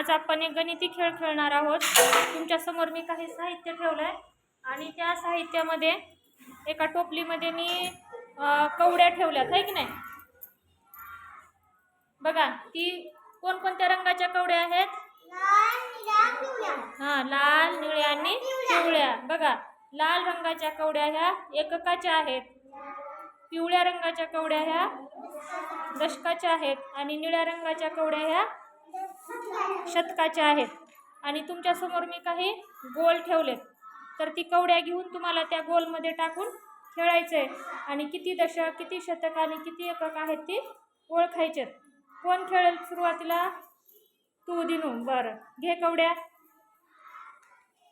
आज आपण एक गणिती खेळ खेळणार आहोत. तुमच्यासमोर मी काही साहित्य ठेवलं आहे आणि त्या साहित्यामध्ये एका टोपलीमध्ये मी कवड्या ठेवल्यात आहे की नाही? बघा ती कोणकोणत्या रंगाच्या कवड्या आहेत? हां लाल निळ्या आणि पिवळ्या. बघा लाल रंगाच्या कवड्या ह्या एककाच्या आहेत. पिवळ्या रंगाच्या कवड्या ह्या दशकाच्या आहेत आणि निळ्या रंगाच्या कवड्या ह्या शतकाच्या आहेत. आणि तुमच्यासमोर मी काही गोल ठेवलेत. तर ती कवड्या घेऊन तुम्हाला त्या गोलमध्ये टाकून खेळायचं आहे आणि किती दशक किती शतक आणि किती एकक आहेत ती ओळखायचे कोण खेळेल सुरुवातीला? तू दिनू. बरं. घे कवड्या.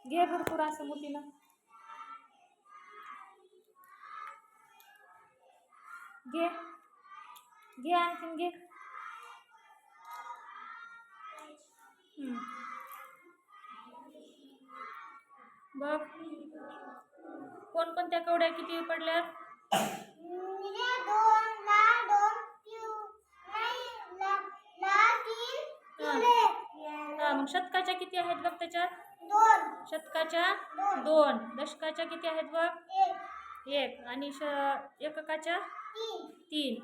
घे भरपूर असं मुलीला घे. घे आणखीन घे. बघ. कोणकोणत्या कवड्या किती पडल्यात? मग शतकाच्या किती आहेत बघ त्याच्यात? शतकाच्या दोन. दशकाच्या किती आहेत बघ? एक. आणि श एककाच्या? तीन.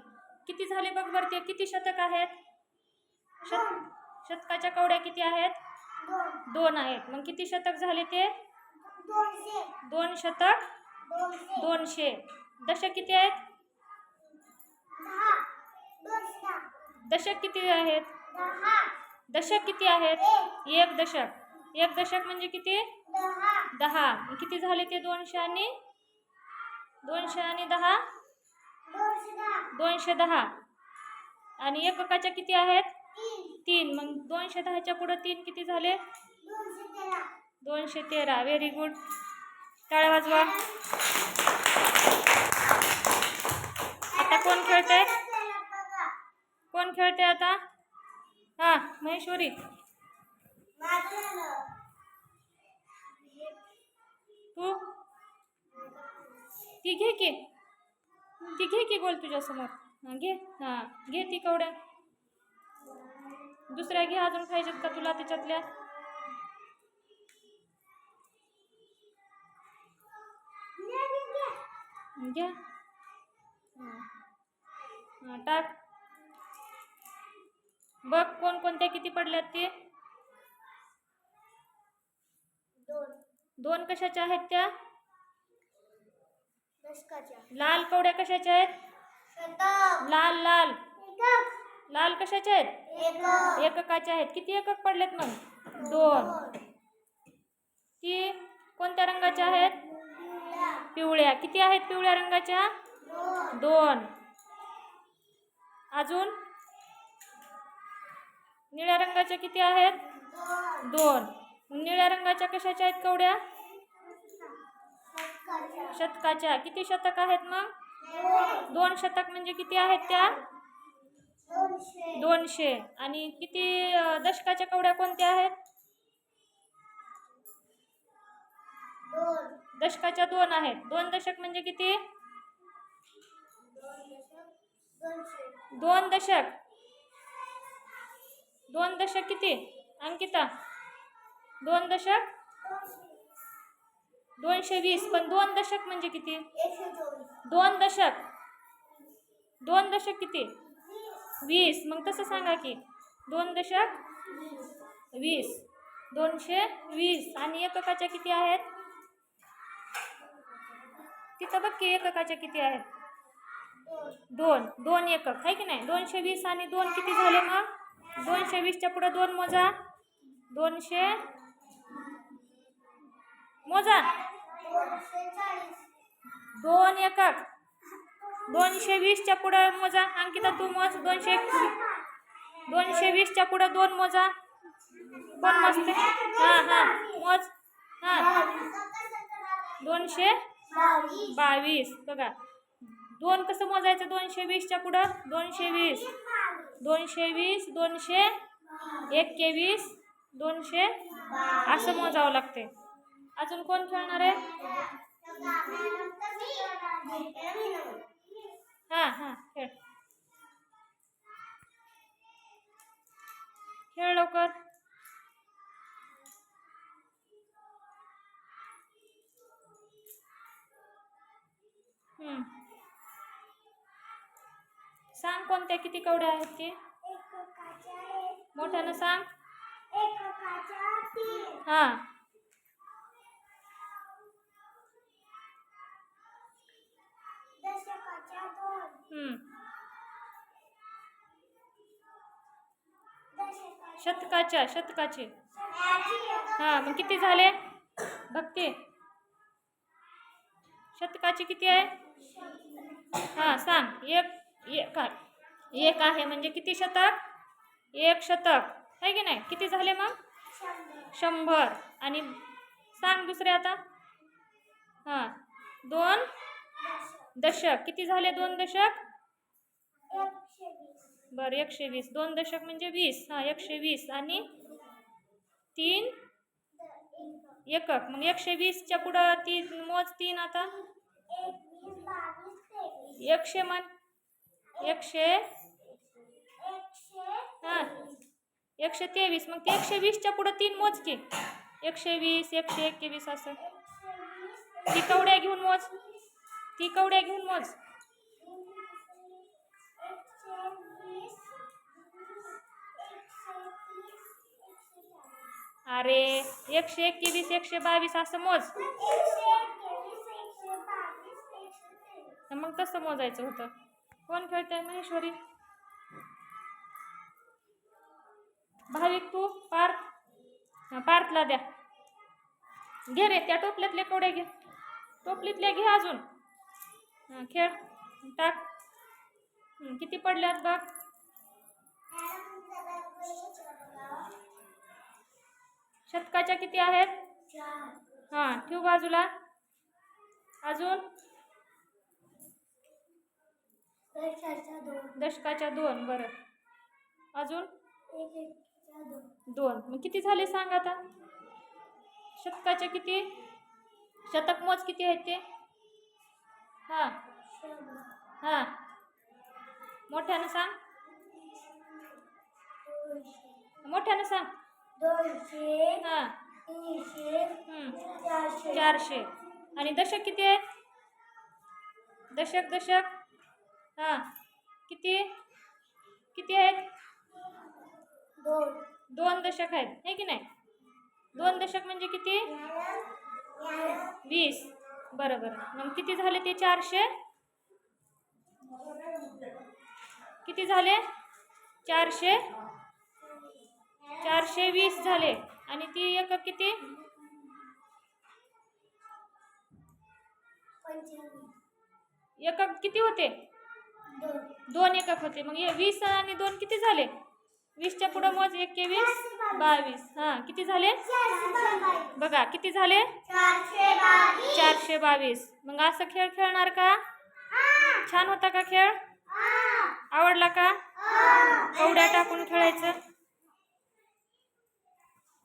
किती झाले बघ बरं ते किती शतक आहेत? शत शतकाच्या कवड्या किती आहेत? दोन आहेत. मग किती शतक झाले ते? दोन शतक? दोनशे. दशक किती आहेत? दशक किती आहेत? दशक किती आहेत? एक दशक. एक दशक म्हणजे किती? दहा. किती झाले ते दोनशे आणि? दोनशे आणि दहा. दोनशे दहा. आणि एककाच्या किती आहेत? तीन. मग दोनशे दहाच्या पुढं तीन किती झाले? दोनशे तेरा. व्हेरी गुड टाळ्या वाजवा. आता कोण खेळतंय? कोण खेळते आता? हा महेश्वरी. तू? ती घे की. ती घे की गोल तुझ्यासमोर. हां घे. हां घे ती कवड्या. दुसऱ्या घे अजून खायच्यात का तुला त्याच्यातल्या? घ्या. टाक. बघ कोणकोणत्या किती पडल्यात ते. दोन. कशाच्या आहेत त्या? लाल कवड्या कशाच्या आहेत? लाल लाल. लाल कशाच्या आहेत? एककाच्या आहेत. किती एकक पडलेत मग? दोन. ती कोणत्या रंगाच्या आहेत? पिवळ्या. किती आहेत पिवळ्या रंगाच्या? दोन. अजून? निळ्या रंगाच्या किती आहेत? दोन. निळ्या रंगाच्या कशाच्या आहेत कवड्या? शतकाच्या. किती शतक आहेत मग? दोन शतक म्हणजे किती आहेत त्या? दोनशे. आणि किती दशकाच्या कवड्या कोणत्या आहेत? दशकाच्या दोन आहेत. दोन दशक म्हणजे किती? दोन दशक. दोन दशक किती? अंकिता? दोन दशक? दोनशे वीस. पण दोन दशक म्हणजे किती? दोन दशक. दोन दशक किती? वीस. मग तसं सांगा की दोन दशक वीस. दोनशे वीस. आणि एककाच्या किती आहेत? तिथं बघ की एककाच्या किती आहेत. दोन. दोन एकक. आहे की नाही? दोनशे वीस आणि दोन किती झाले मग? दोनशे वीसच्या पुढे दोन मोजा. दोनशे मोजा. दोन एकक. दोनशे वीसच्या पुढं मोजा. अंकिता तू मोज. दोनशे दोनशे वीसच्या पुढं दोन मोजा. कोण मस्त हां हां. मोज. हां. दोनशे बावीस. बघा. दोन कसं मोजायचं? दोनशे वीसच्या पुढं दोनशे वीस दोनशे वीस दोनशे एकेवीस दोनशे असं मोजावं लागते. अजून कोण खेळणार आहे? हा हा खेळ खेळ लवकर सांग कोणत्या किती कवड्या आहेत ते मोठ्यानं सांग हा शतकाच्या शतकाचे. हा मग किती झाले? भक्ती शतकाचे किती आहे? हा सांग. एक एक एक आहे म्हणजे किती शतक? एक शतक. आहे की नाही? किती झाले मग? शंभर. आणि सांग दुसरे आता. हां दोन दशक. किती झाले दोन दशक? बरं एकशे वीस दोन दशक म्हणजे वीस. हां एकशे वीस आणि तीन? एकक. मग एकशे वीसच्या पुढं तीन मोज तीन आता? एकशे मन एकशे? हां. एकशे तेवीस. मग ते एकशे वीसच्या पुढं तीन मोज की. एकशे वीस एकशे एकवीस असं. ती कवड्या घेऊन मोज. ती कवड्या घेऊन मोज. अरे एकशे एकवीस एकशे बावीस असं मोज. तर मग तसं मोजायचं होतं. कोण खेळतंय महेश्वरी? भाविक तू पार्थ. पार्थला द्या. घे रे त्या टोपल्यातले कोडे घे. टोपलीतल्या घे अजून. खेळ. टाक. किती पडल्यात बघ. शतकाच्या किती आहेत? हां ठेव बाजूला. अजून? दशकाच्या दोन. बरं. अजून? दोन. मग किती झाले सांग आता? शतकाच्या किती? शतक मोज किती आहेत ते? हां. हां. मोठ्यानं सांग. मोठ्यानं सांग. दोनशे हां. तीनशे. चारशे. चारशे. आणि दशक किती आहेत दशक दशक. हां. किती किती आहेत? दोन. दोन दशक आहेत. हे की नाही? दोन दशक म्हणजे किती? वीस. बरं बरं. मग किती झाले ते चारशे? किती झाले? चारशे. चारशे वीस झाले. आणि ती एक किती? एकक किती होते? दोन. एकक होते. मग वीस आणि दोन किती झाले? वीसच्या पुढं मोज एकवीस बावीस. हां किती झाले? बघा किती झाले? चारशे बावीस. चारशे बावीस. मग असं खेळ खेळणार का? छान होता का खेळ? आवडला का? कवड्या टाकून खेळायचं?